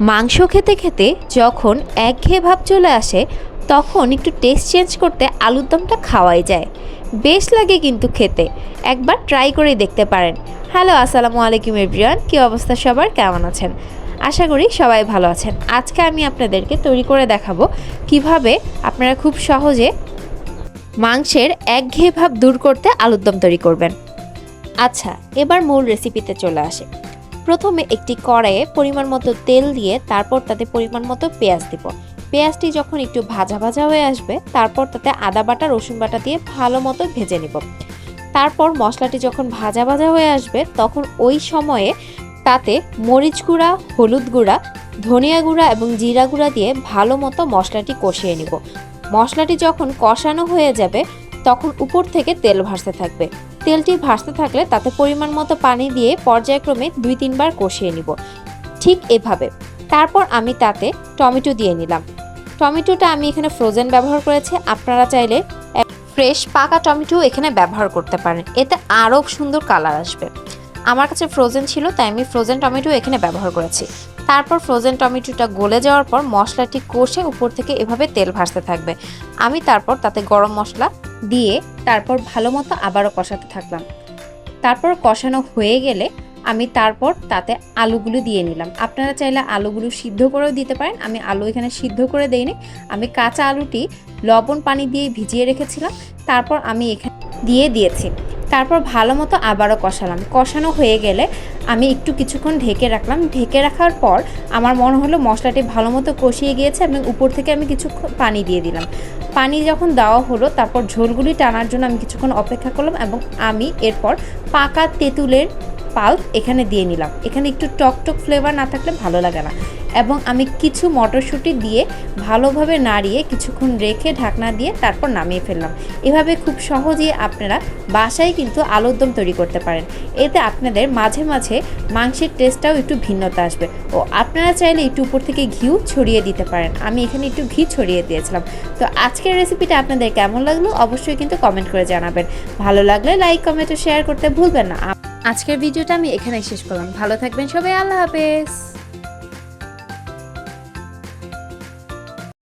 মাংস খেতে খেতে যখন একঘেয়ে ভাব চলে আসে, তখন একটু টেস্ট চেঞ্জ করতে আলুর দমটা খাওয়াই যায়। বেশ লাগে কিন্তু খেতে। একবার ট্রাই করে দেখতে পারেন। হ্যালো আসসালামু আলাইকুম এভরিওয়ান কী অবস্থা সবার? কেমন আছেন? আশা করি সবাই ভালো আছেন। আজকে আমি আপনাদেরকে তৈরি করে দেখাবো কীভাবে আপনারা খুব সহজে মাংসের একঘেয়ে ভাব দূর করতে আলুর দম তৈরি করবেন। আচ্ছা এবার মূল রেসিপিতে চলে আসে। প্রথমে একটি কড়াইয়ে পরিমাণ মতো তেল দিয়ে তারপর তাতে পরিমাণ মতো পেঁয়াজ দিব। পেঁয়াজটি যখন একটু ভাজা ভাজা হয়ে আসবে, তারপর তাতে আদা বাটা, রসুন বাটা দিয়ে ভালো মতো ভেজে নিব। তারপর মশলাটি যখন ভাজা ভাজা হয়ে আসবে, তখন ওই সময়ে তাতে মরিচ গুঁড়া, হলুদ গুঁড়া, ধনিয়া গুঁড়া এবং জিরা গুঁড়া দিয়ে ভালো মতো মশলাটি কষিয়ে নিব। মশলাটি যখন কষানো হয়ে যাবে তখন উপর থেকে তেল ভাসতে থাকবে। তেলটি ভাসতে থাকলে তাতে পরিমাণ মতো পানি দিয়ে পর্যায়ক্রমে দুই তিনবার কষিয়ে নিব। ঠিক এভাবে। তারপর আমি তাতে টমেটো দিয়ে নিলাম। টমেটোটা আমি এখানে ফ্রোজেন ব্যবহার করেছি। আপনারা চাইলে ফ্রেশ পাকা টমেটো এখানে ব্যবহার করতে পারেন। এতে আরও সুন্দর কালার আসবে। আমার কাছে ফ্রোজেন ছিল, তাই আমি ফ্রোজেন টমেটো এখানে ব্যবহার করেছি। তারপর ফ্রোজেন টমেটোটা গলে যাওয়ার পর মশলাটি কষে উপর থেকে এভাবে তেল ভাসতে থাকবে। আমি তারপর তাতে গরম মশলা দিয়ে তারপর ভালো মতো আবারও কষাতে থাকলাম। তারপর কষানো হয়ে গেলে আমি তারপর তাতে আলুগুলো দিয়ে নিলাম। আপনারা চাইলে আলুগুলো সিদ্ধ করেও দিতে পারেন। আমি আলু এখানে সিদ্ধ করে দেইনি। আমি কাঁচা আলুটি লবণ পানি দিয়ে ভিজিয়ে রেখেছিলাম। তারপর আমি এখানে দিয়ে দিয়েছি। তারপর ভালো মতো আবারও কষালাম। কষানো হয়ে গেলে আমি একটু কিছুক্ষণ ঢেকে রাখলাম। ঢেকে রাখার পর আমার মনে হলো মশলাটি ভালো মতো কষিয়ে গিয়েছে এবং উপর থেকে আমি কিছুক্ষণ পানি দিয়ে দিলাম। পানি যখন দেওয়া হলো, তারপর ঝোলগুলি টানার জন্য আমি কিছুক্ষণ অপেক্ষা করলাম এবং আমি এরপর পাকা তেঁতুলের পাল্প এখানে দিয়ে নিলাম। এখানে একটু টক টক ফ্লেভার না থাকলে ভালো লাগে না। এবং আমি কিছু মটরশুঁটি দিয়ে ভালোভাবে নাড়িয়ে কিছুক্ষণ রেখে ঢাকনা দিয়ে তারপর নামিয়ে ফেললাম। এভাবে খুব সহজেই আপনারা বাসায় কিন্তু আলুর দম তৈরি করতে পারেন। এতে আপনাদের মাঝে মাঝে মাংসের টেস্টটাও একটু ভিন্নতা আসবে। ও আপনারা চাইলে একটু উপর থেকে ঘিউ ছড়িয়ে দিতে পারেন। আমি এখানে একটু ঘি ছড়িয়ে দিয়েছিলাম। তো আজকের রেসিপিটা আপনাদের কেমন লাগল? অবশ্যই কিন্তু কমেন্ট করে জানাবেন। ভালো লাগলে লাইক কমেন্ট ও শেয়ার করতে ভুলবেন না। আজকের ভিডিওটা আমি এখানেই শেষ করলাম। ভালো থাকবেন সবাই আল্লাহ হাফেজ।